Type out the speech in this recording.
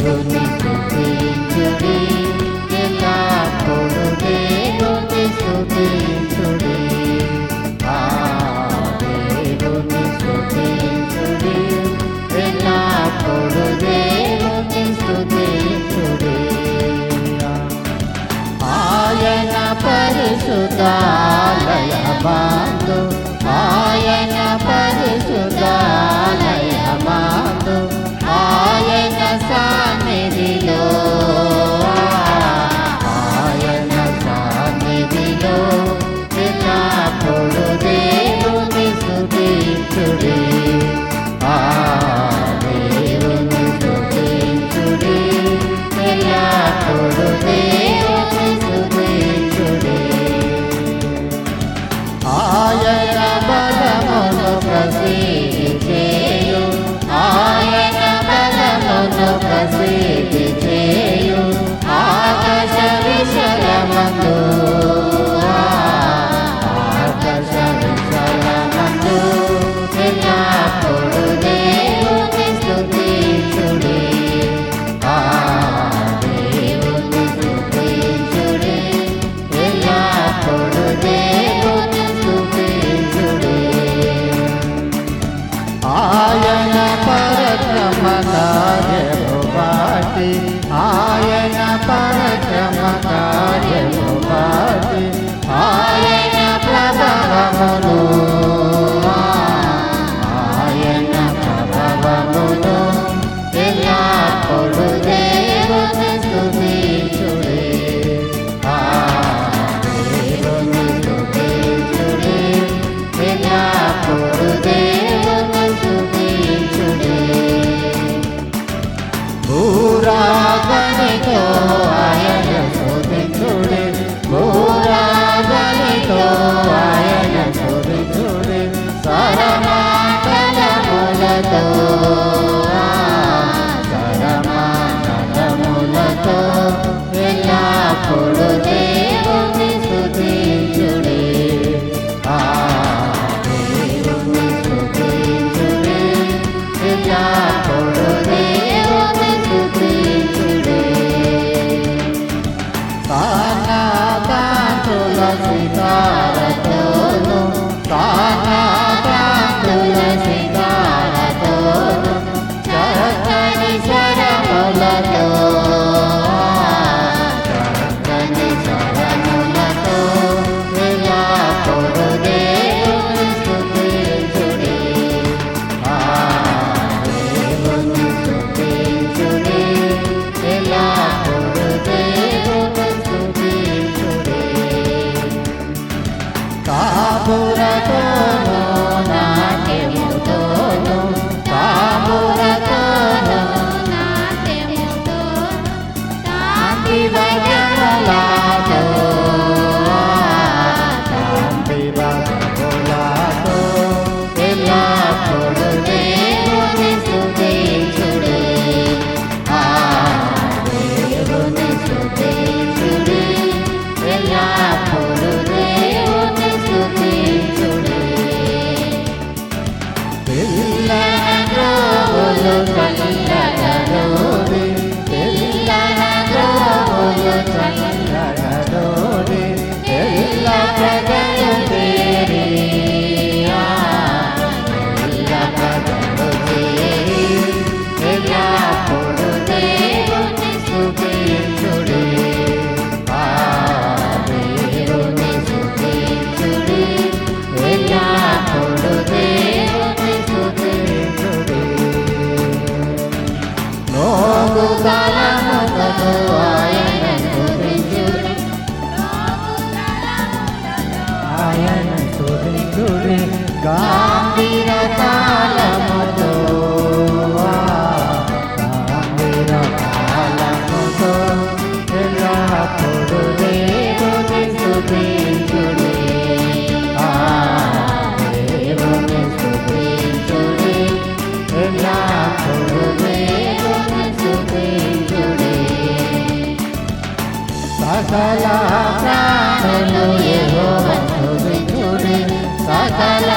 దేవుని స్థుతించుడి ఎల్లప్పుడు దేవుని స్థుతించుడి ఆ దేవుని స్థుతించుడి ఎల్లప్పుడు దేవుని స్థుతించుడి ఆయన పరిశుద్ధాలయ బాంధు ఆయన परमकाय भुवाति आयन पर भुवाति 서로 Jerusalem God. సకల ప్రాణులు ఏహో సకల